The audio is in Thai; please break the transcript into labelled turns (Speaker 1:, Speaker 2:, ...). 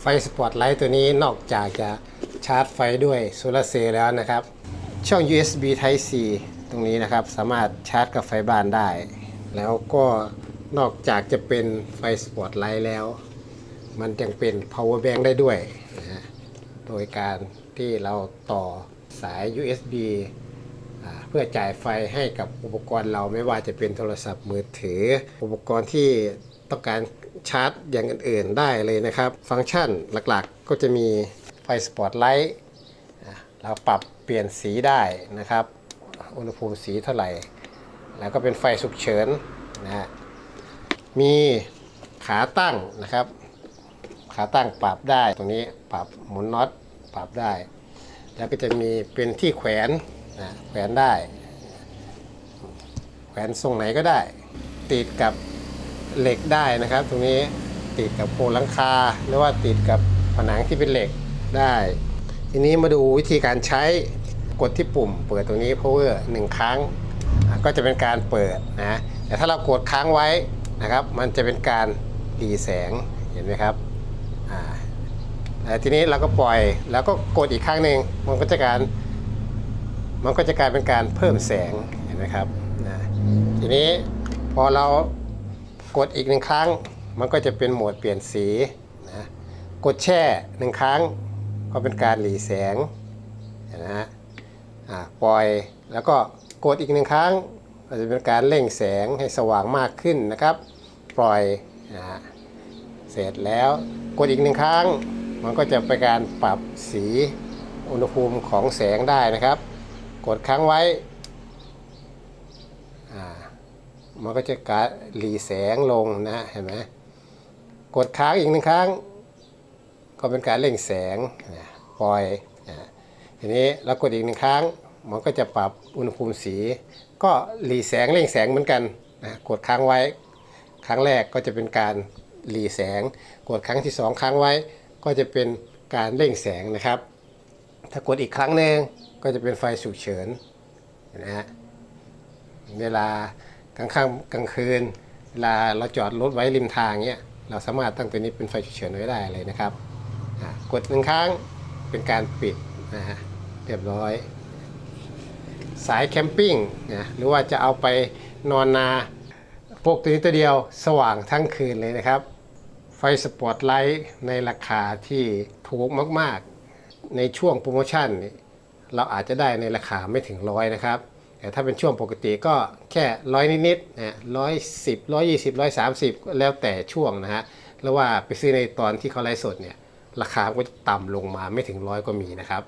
Speaker 1: ไฟสปอตไลท์ตัวนี้นอกจากจะชาร์จไฟด้วยโซลาร์เซลล์แล้วนะครับ ช่อง USB Type C ตรงนี้นะครับสามารถชาร์จกับไฟบ้านได้ แล้วก็นอกจากจะเป็นไฟสปอตไลท์แล้ว มันยังเป็น power bank ได้ด้วยนะฮะโดยการที่เราต่อสาย USB เพื่อจ่ายไฟให้กับอุปกรณ์เราไม่ว่าจะเป็นโทรศัพท์มือถือ อุปกรณ์ที่ต้องการ ชาร์จอย่างอื่นๆได้เลยนะครับ ฟังก์ชันหลักๆก็จะมีไฟสปอตไลท์เราปรับเปลี่ยนสีได้นะครับ อุณหภูมิสีเท่าไหร่ แล้วก็เป็นไฟฉุกเฉินนะฮะมีขาตั้งนะครับ ขาตั้งปรับได้ตรงนี้ปรับหมุนน็อตปรับได้ แล้วก็จะมีเป็นที่แขวนนะแขวนได้ แขวนทรงไหนก็ได้ ติดกับ เหล็กได้นะครับ ตรงนี้ติดกับโครงหลังคา หรือว่าติดกับผนังที่เป็นเหล็กได้ ทีนี้มาดูวิธีการใช้กดที่ปุ่ม เปิดตรงนี้ power หนึ่งครั้ง ก็จะเป็นการเปิดนะแต่ถ้าเรากดค้างไว้นะครับ มันจะเป็นการดีแสงเห็นไหมครับแต่ทีนี้เราก็ปล่อยแล้วก็กดอีกครั้งหนึ่งมันก็จะการมันก็จะกลายเป็นการเพิ่มแสงเห็นไหมครับนะทีนี้พอเรา กดอีกหนึ่งครั้ง มันก็จะเป็นโหมดเปลี่ยนสีนะกดแช่หนึ่งครั้ง ก็เป็นการหลีแสงนไหมฮะปล่อยแล้วก็กดอีกหนึ่งครั้งก็จะเป็นการเร่งแสงให้สว่างมากขึ้นนะครับ ปล่อยนะฮะเสร็จแล้วกดอีกหนึ่งครั้ง มันก็จะเป็นการปรับสีอุณหภูมิของแสงได้นะครับ กดค้างไว้อ่า มันก็จะการหลีแสงลงนะเห็นไหมกดค้างอีกหนึ่งครั้ง ก็เป็นการเร่งแสงนะปล่อยอ่าทีนี้เรากดอีกหนึ่งครั้ง มันก็จะปรับอุณหภูมิสี ก็หลีแสงเร่งแสงเหมือนกันนะกดค้างไว้ ครั้งแรกก็จะเป็นการหลีแสง กดครั้งที่สองค้างไว้ ก็จะเป็นการเร่งแสงนะครับ ถ้ากดอีกครั้งหนึ่งก็จะเป็นไฟฉุกเฉินนะฮะเวลา กลางค่ำกลางคืนเวลาเราจอดรถไว้ริมทางเนี้ยเราสามารถตั้งตัวนี้เป็นไฟฉุกเฉินไว้ได้เลยนะครับกดหนึ่งครั้งเป็นการปิดนะฮะเรียบร้อย สายแคมปิ้งนะหรือว่าจะเอาไปนอนนาพวกตัวนี้ตัวเดียวสว่างทั้งคืนเลยนะครับ ไฟสปอตไลท์ในราคาที่ถูกมาก ๆ ในช่วงโปรโมชั่นเราอาจจะได้ในราคาไม่ถึงร้อยนะครับ แต่ถ้าเป็นช่วงปกติก็แค่ร้อยนิดๆนะร้อยสิบร้อยยี่สิบร้อยสามสิบแล้วแต่ช่วงนะฮะแล้วว่าไปซื้อในตอนที่เขาไลฟ์สดเนี่ยราคาก็จะต่ำลงมาไม่ถึงร้อยก็มีนะครับ